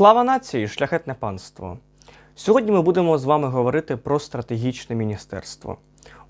Слава нації, шляхетне панство! Сьогодні ми будемо з вами говорити про стратегічне міністерство.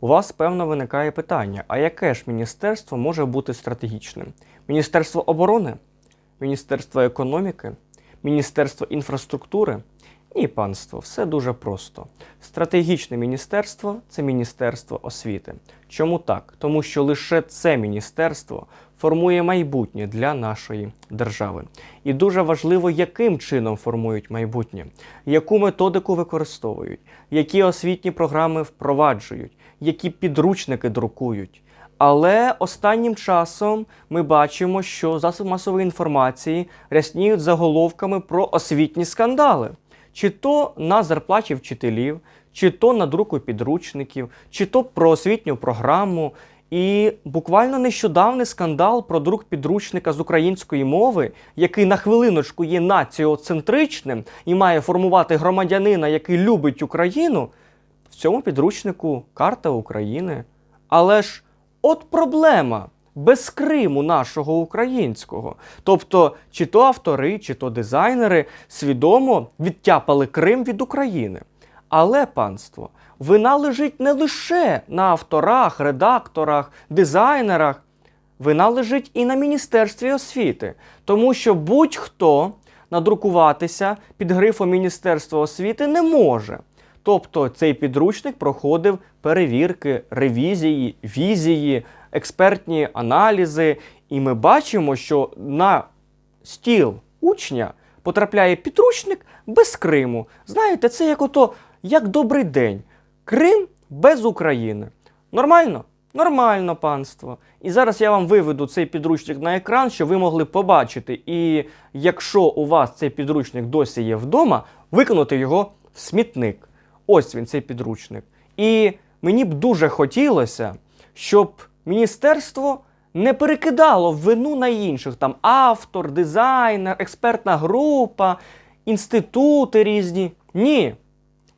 У вас, певно, виникає питання: а яке ж міністерство може бути стратегічним? Міністерство оборони? Міністерство економіки? Міністерство інфраструктури? Ні, панство, все дуже просто. Стратегічне міністерство це міністерство освіти. Чому так? Тому що лише це міністерство формує майбутнє для нашої держави. І дуже важливо, яким чином формують майбутнє, яку методику використовують, які освітні програми впроваджують, які підручники друкують. Але останнім часом ми бачимо, що засоби масової інформації рясніють заголовками про освітні скандали чи то на зарплаті вчителів, чи то на друку підручників, чи то про освітню програму. І буквально нещодавний скандал про друк підручника з української мови, який на хвилиночку є націоцентричним і має формувати громадянина, який любить Україну. В цьому підручнику карта України. Але ж от проблема без Криму нашого українського. Тобто, чи то автори, чи то дизайнери свідомо відтяпали Крим від України. Але, панство, вина лежить не лише на авторах, редакторах, дизайнерах, вина лежить і на Міністерстві освіти, тому що будь-хто надрукуватися під грифом Міністерства освіти не може. Тобто цей підручник проходив перевірки, ревізії, візії, експертні аналізи, і ми бачимо, що на стіл учня потрапляє підручник без Криму. Знаєте, це як ото як добрий день. Крим без України. Нормально? Нормально, панство. І зараз я вам виведу цей підручник на екран, щоб ви могли побачити. І якщо у вас цей підручник досі є вдома, виконати його в смітник. Ось він, цей підручник. І мені б дуже хотілося, щоб міністерство не перекидало вину на інших. Там автор, дизайнер, експертна група, інститути різні. Ні.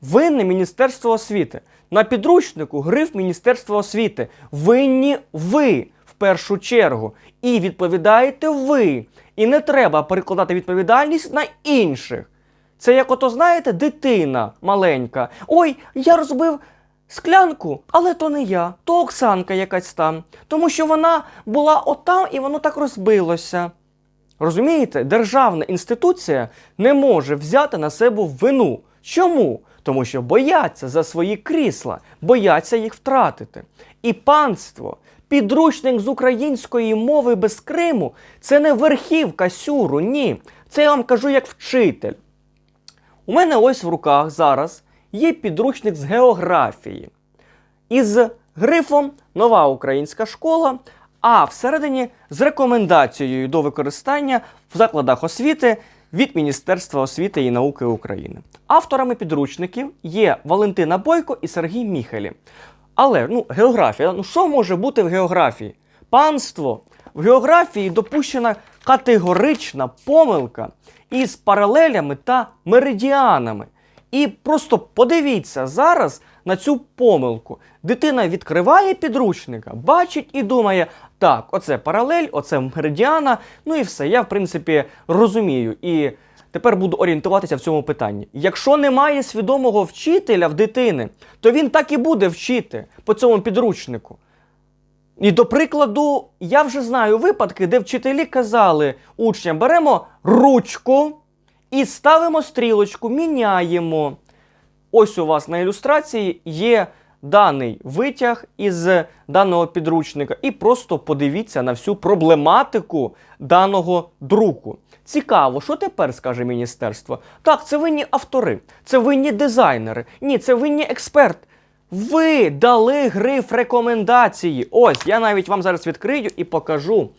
Винне Міністерство освіти. На підручнику гриф Міністерства освіти. Винні ви в першу чергу. І відповідаєте ви. І не треба перекладати відповідальність на інших. Це як ото, знаєте, дитина маленька. Ой, я розбив склянку, але то не я, то Оксанка якась там. Тому що вона була отам і воно так розбилося. Розумієте, державна інституція не може взяти на себе вину. Чому? Тому що бояться за свої крісла, бояться їх втратити. І панство, підручник з української мови без Криму це не верхівка сюру, ні. Це я вам кажу як вчитель. У мене ось в руках зараз є підручник з географії. Із грифом Нова українська школа, а всередині з рекомендацією до використання в закладах освіти від Міністерства освіти і науки України. Авторами підручників є Валентина Бойко і Сергій Міхелі. Але ну, географія, ну що може бути в географії? Панство! В географії допущена категорична помилка із паралелями та меридіанами. І просто подивіться зараз на цю помилку. Дитина відкриває підручника, бачить і думає, так, оце паралель, оце меридіана, ну і все. Я, в принципі, розумію. І тепер буду орієнтуватися в цьому питанні. Якщо немає свідомого вчителя в дитини, то він так і буде вчити по цьому підручнику. І до прикладу, я вже знаю випадки, де вчителі казали учням: беремо ручку і ставимо стрілочку, міняємо. Ось у вас на ілюстрації є даний витяг із даного підручника, і просто подивіться на всю проблематику даного друку. Цікаво, що тепер скаже міністерство? Так, це винні автори, це винні дизайнери, ні, це винні експерти. Ви дали гриф рекомендації. Ось, я навіть вам зараз відкрию і покажу.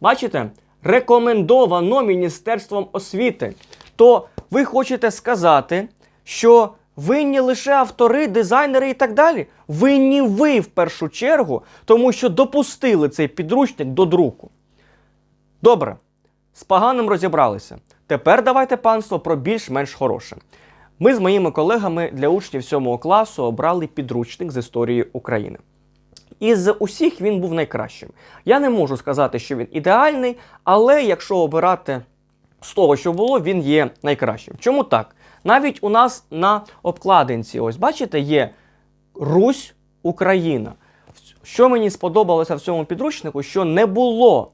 Бачите? Рекомендовано Міністерством освіти. То ви хочете сказати, що винні лише автори, дизайнери і так далі? Винні ви в першу чергу, тому що допустили цей підручник до друку. Добре, з поганим розібралися. Тепер давайте панство про більш-менш хороше. Ми з моїми колегами для учнів 7 класу обрали підручник з історії України. Із усіх він був найкращим. Я не можу сказати, що він ідеальний, але якщо обирати з того, що було, він є найкращим. Чому так? Навіть у нас на обкладинці, ось бачите, є Русь, Україна. Що мені сподобалося в цьому підручнику, що не було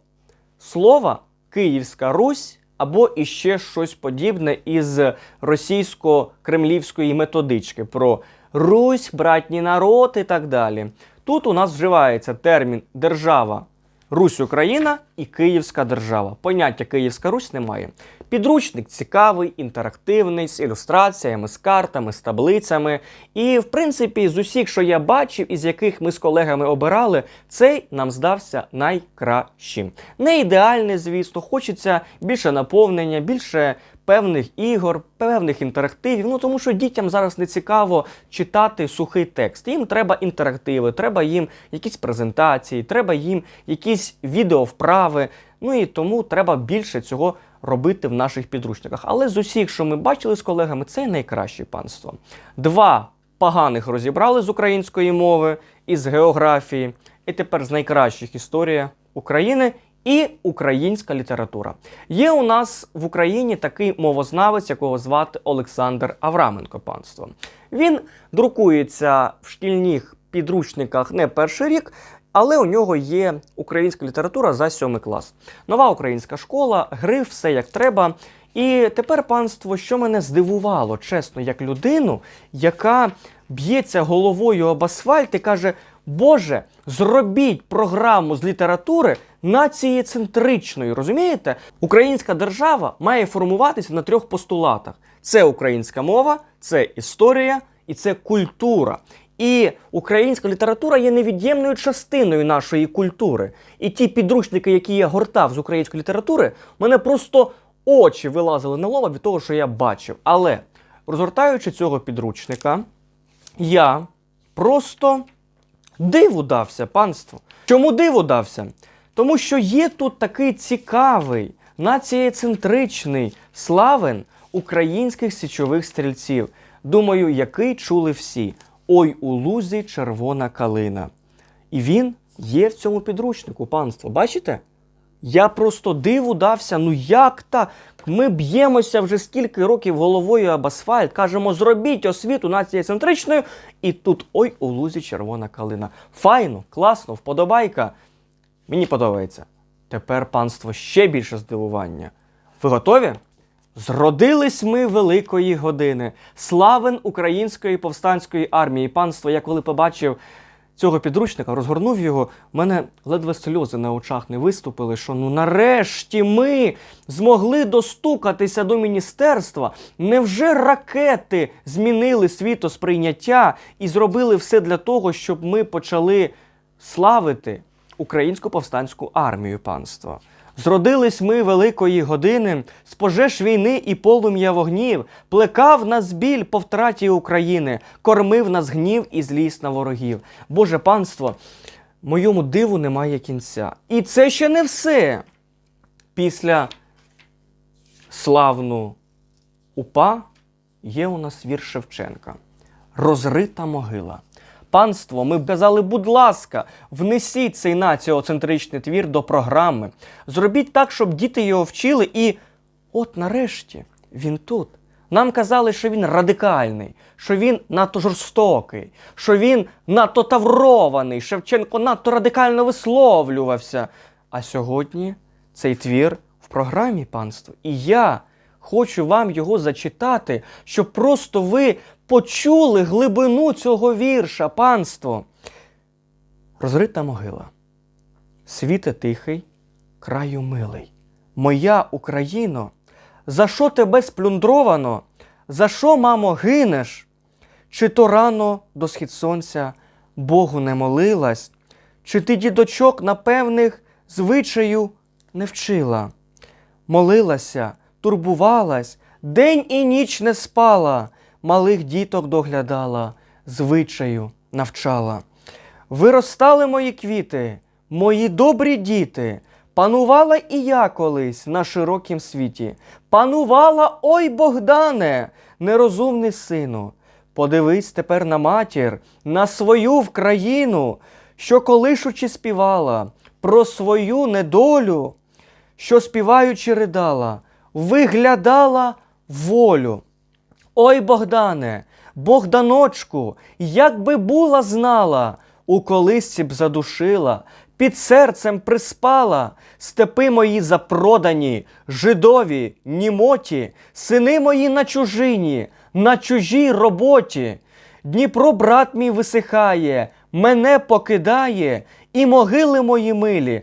слова Київська Русь або іще щось подібне із російсько-кремлівської методички про Русь, братній народ і так далі. Тут у нас вживається термін держава Русь Україна і Київська держава. Поняття Київська Русь немає. Підручник цікавий, інтерактивний, з ілюстраціями, з картами, з таблицями. І, в принципі, з усіх, що я бачив, із яких ми з колегами обирали, цей нам здався найкращим. Не ідеальний, звісно, хочеться більше наповнення, більше певних ігор, певних інтерактивів. Ну тому що дітям зараз не цікаво читати сухий текст. Їм треба інтерактиви, треба їм якісь презентації, треба їм якісь відеовправи. Ну і тому треба більше цього робити в наших підручниках. Але з усіх, що ми бачили з колегами, це найкраще панство. Два поганих розібрали з української мови і з географії. І тепер з найкращих історія України і українська література. Є у нас в Україні такий мовознавець, якого звати Олександр Авраменко панство. Він друкується в шкільних підручниках не перший рік. Але у нього є українська література за сьомий клас. Нова українська школа, гриф, все як треба. І тепер панство, що мене здивувало, чесно, як людину, яка б'ється головою об асфальт і каже: Боже, зробіть програму з літератури націєцентричною. Розумієте? Українська держава має формуватися на трьох постулатах: це українська мова, це історія і це культура. І українська література є невід'ємною частиною нашої культури. І ті підручники, які я гортав з української літератури, мене просто очі вилазили на лоба від того, що я бачив. Але розгортаючи цього підручника, я просто диву дався, панство. Чому диву дався? Тому що є тут такий цікавий, націєцентричний славен українських січових стрільців. Думаю, який чули всі. Ой у лузі червона калина. І він є в цьому підручнику, панство. Бачите? Я просто диву дався. Ну як так? Ми б'ємося вже скільки років головою об асфальт, кажемо, зробіть освіту націєцентричною, і тут ой у лузі червона калина. Файно, класно, вподобайка. Мені подобається. Тепер панство ще більше здивування. Ви готові? Зродились ми великої години. Славен української повстанської армії. Панство, я коли побачив цього підручника, розгорнув його, мене ледве сльози на очах не виступили, що ну нарешті ми змогли достукатися до міністерства. Невже ракети змінили світосприйняття і зробили все для того, щоб ми почали славити українську повстанську армію панства? Зродились ми великої години, з пожеж війни і полум'я вогнів, плекав нас біль по втраті України, кормив нас гнів і злість на ворогів. Боже панство, моєму диву немає кінця. І це ще не все. Після славну упа є у нас вірш Шевченка. Розрита могила. Панство, ми б казали, будь ласка, внесіть цей націоцентричний твір до програми. Зробіть так, щоб діти його вчили, і от нарешті він тут. Нам казали, що він радикальний, що він надто жорстокий, що він надто таврований, Шевченко надто радикально висловлювався. А сьогодні цей твір в програмі панство. І я хочу вам його зачитати, щоб просто ви почули глибину цього вірша, панство. Розрита могила. Світе тихий, краю милий. Моя Україно, за що тебе сплюндровано? За що, мамо, гинеш? Чи то рано до схід сонця Богу не молилась, чи ти дідочок напевних звичаю не вчила? Молилася, турбувалась, день і ніч не спала, малих діток доглядала, звичаю навчала. Виростали мої квіти, мої добрі діти. Панувала і я колись на широкім світі. Панувала, ой Богдане, нерозумний сину. Подивись тепер на матір, на свою в країну, що колишучи співала про свою недолю, що співаючи ридала, виглядала волю. Ой, Богдане, Богданочку, як би була знала, у колисці б задушила, під серцем приспала, степи мої запродані, жидові, німоті, сини мої на чужині, на чужій роботі. Дніпро, брат мій, висихає, мене покидає, і могили мої милі,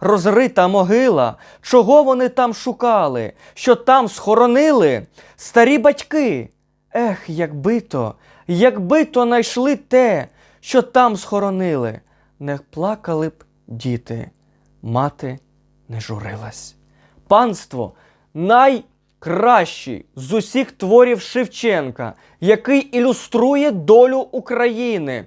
розрита могила. Чого вони там шукали? Що там схоронили? Старі батьки. Ех, якби то, якби то найшли те, що там схоронили, не плакали б діти, мати не журилась. Панство найкращий з усіх творів Шевченка, який ілюструє долю України.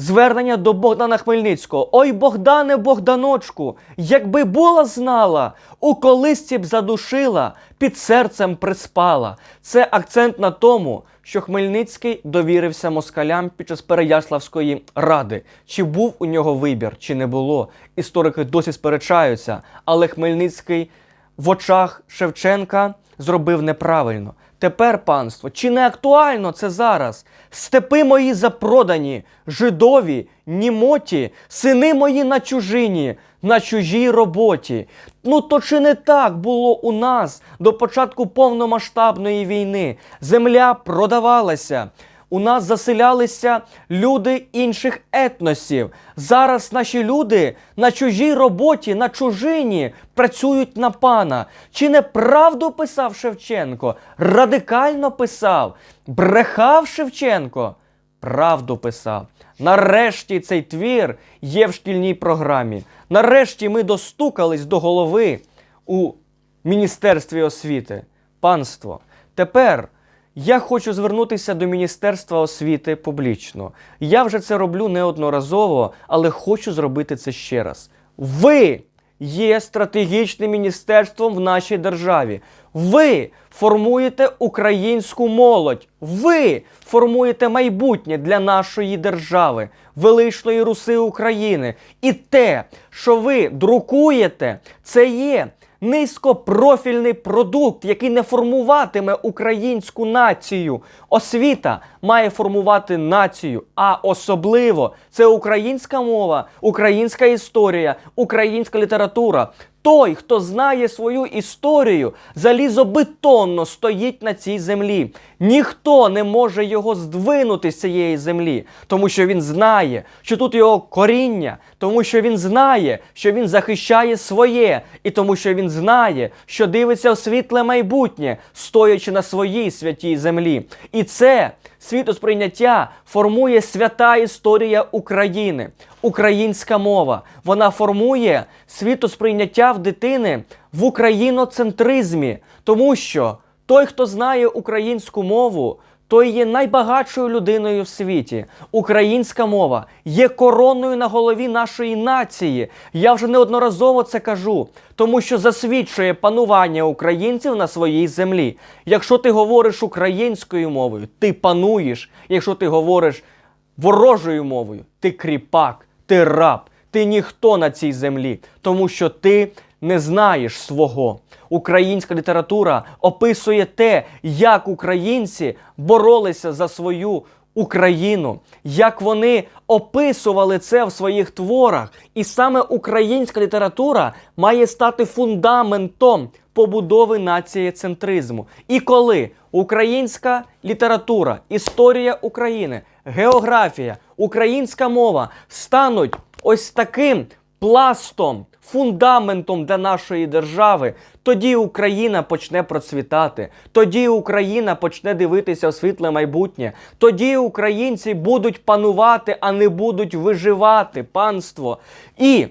Звернення до Богдана Хмельницького. Ой, Богдане, Богданочку, якби була знала, у колисці б задушила, під серцем приспала. Це акцент на тому, що Хмельницький довірився москалям під час Переяславської ради. Чи був у нього вибір, чи не було. Історики досі сперечаються, але Хмельницький в очах Шевченка зробив неправильно. Тепер, панство, чи не актуально це зараз? Степи мої запродані, жидові, німоті, сини мої на чужині, на чужій роботі. Ну то чи не так було у нас до початку повномасштабної війни? Земля продавалася. У нас заселялися люди інших етносів. Зараз наші люди на чужій роботі, на чужині працюють на пана. Чи не правду писав Шевченко? Радикально писав, брехав Шевченко. Правду писав. Нарешті цей твір є в шкільній програмі. Нарешті ми достукались до голови у Міністерстві освіти. Панство, тепер. Я хочу звернутися до Міністерства освіти публічно. Я вже це роблю неодноразово, але хочу зробити це ще раз. Ви є стратегічним міністерством в нашій державі. Ви формуєте українську молодь. Ви формуєте майбутнє для нашої держави, величної Руси України. І те, що ви друкуєте, це є низькопрофільний продукт, який не формуватиме українську націю. Освіта має формувати націю, а особливо це українська мова, українська історія, українська література. Той, хто знає свою історію, залізобетонно стоїть на цій землі. Ніхто не може його здвинути з цієї землі, тому що він знає, що тут його коріння, тому що він знає, що він захищає своє, і тому що він знає, що дивиться в світле майбутнє, стоячи на своїй святій землі. І це світосприйняття формує свята історія України, українська мова. Вона формує світосприйняття в дитини в україноцентризмі, тому що той, хто знає українську мову, той є найбагатшою людиною в світі. Українська мова є короною на голові нашої нації. Я вже неодноразово це кажу, тому що засвідчує панування українців на своїй землі. Якщо ти говориш українською мовою, ти пануєш. Якщо ти говориш ворожою мовою, ти кріпак, ти раб, ти ніхто на цій землі, тому що ти не знаєш свого. Українська література описує те, як українці боролися за свою Україну, як вони описували це в своїх творах. І саме українська література має стати фундаментом побудови націєцентризму. І коли українська література, історія України, географія, українська мова стануть ось таким пластом, фундаментом для нашої держави, тоді Україна почне процвітати, тоді Україна почне дивитися в світле майбутнє, тоді українці будуть панувати, а не будуть виживати панство. І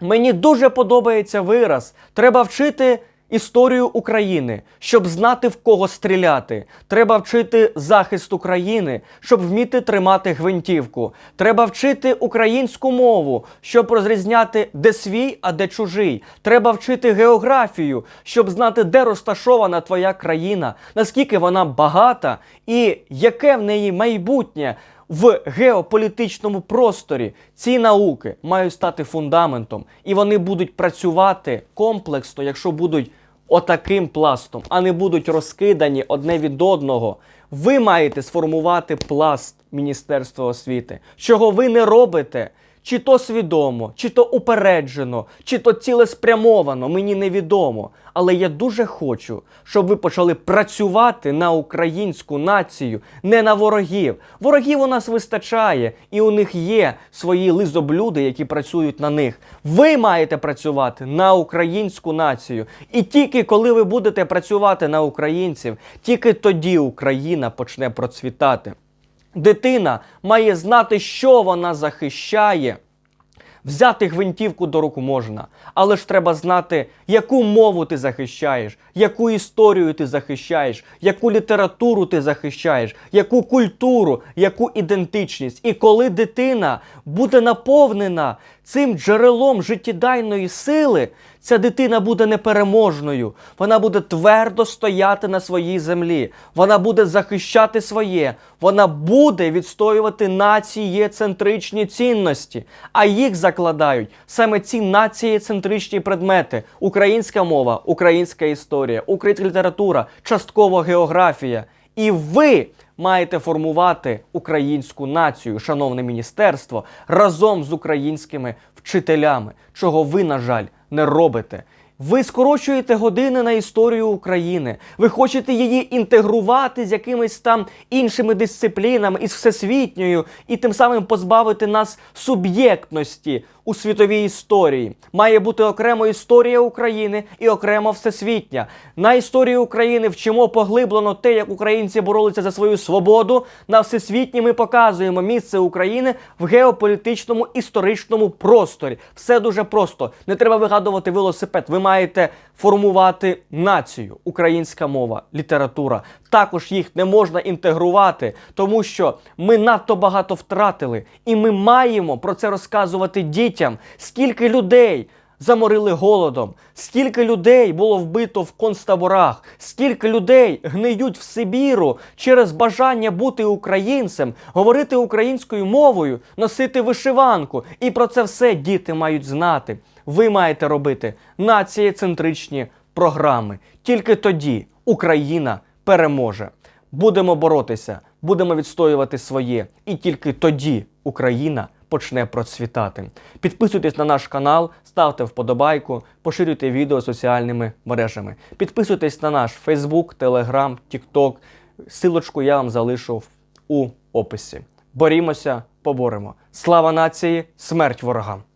мені дуже подобається вираз: треба вчити історію України, щоб знати в кого стріляти. Треба вчити захист України, щоб вміти тримати гвинтівку. Треба вчити українську мову, щоб розрізняти, де свій, а де чужий. Треба вчити географію, щоб знати, де розташована твоя країна, наскільки вона багата і яке в неї майбутнє. В геополітичному просторі ці науки мають стати фундаментом, і вони будуть працювати комплексно, якщо будуть отаким пластом, а не будуть розкидані одне від одного. Ви маєте сформувати пласт Міністерства освіти, чого ви не робите. Чи то свідомо, чи то упереджено, чи то цілеспрямовано, мені невідомо. Але я дуже хочу, щоб ви почали працювати на українську націю, не на ворогів. Ворогів у нас вистачає, і у них є свої лизоблюди, які працюють на них. Ви маєте працювати на українську націю. І тільки коли ви будете працювати на українців, тільки тоді Україна почне процвітати. Дитина має знати, що вона захищає. Взяти гвинтівку до руку можна, але ж треба знати, яку мову ти захищаєш, яку історію ти захищаєш, яку літературу ти захищаєш, яку культуру, яку ідентичність. І коли дитина буде наповнена цим джерелом життєдайної сили, ця дитина буде непереможною. Вона буде твердо стояти на своїй землі. Вона буде захищати своє. Вона буде відстоювати націєцентричні цінності, а їх закладають саме ці націєцентричні предмети: українська мова, українська історія, українська література, частково географія. І ви маєте формувати українську націю, шановне міністерство, разом з українськими вчителями, чого ви, на жаль, не робите. Ви скорочуєте години на історію України. Ви хочете її інтегрувати з якимись там іншими дисциплінами, із всесвітньою, і тим самим позбавити нас суб'єктності у світовій історії. Має бути окремо історія України і окремо всесвітня. На історії України вчимо поглиблено те, як українці боролися за свою свободу. На всесвітній ми показуємо місце України в геополітичному історичному просторі. Все дуже просто. Не треба вигадувати велосипед. Ви маєте формувати націю, українська мова, література. Також їх не можна інтегрувати, тому що ми надто багато втратили, і ми маємо про це розказувати дітям, скільки людей. Заморили голодом, скільки людей було вбито в концтаборах, скільки людей гниють в Сибіру через бажання бути українцем, говорити українською мовою, носити вишиванку. І про це все діти мають знати. Ви маєте робити націєцентричні програми. Тільки тоді Україна переможе. Будемо боротися, будемо відстоювати своє, і тільки тоді Україна почне процвітати. Підписуйтесь на наш канал, ставте вподобайку, поширюйте відео соціальними мережами. Підписуйтесь на наш Facebook, Telegram, TikTok. Силочку я вам залишу у описі. Борімося, поборемо. Слава нації, смерть ворогам!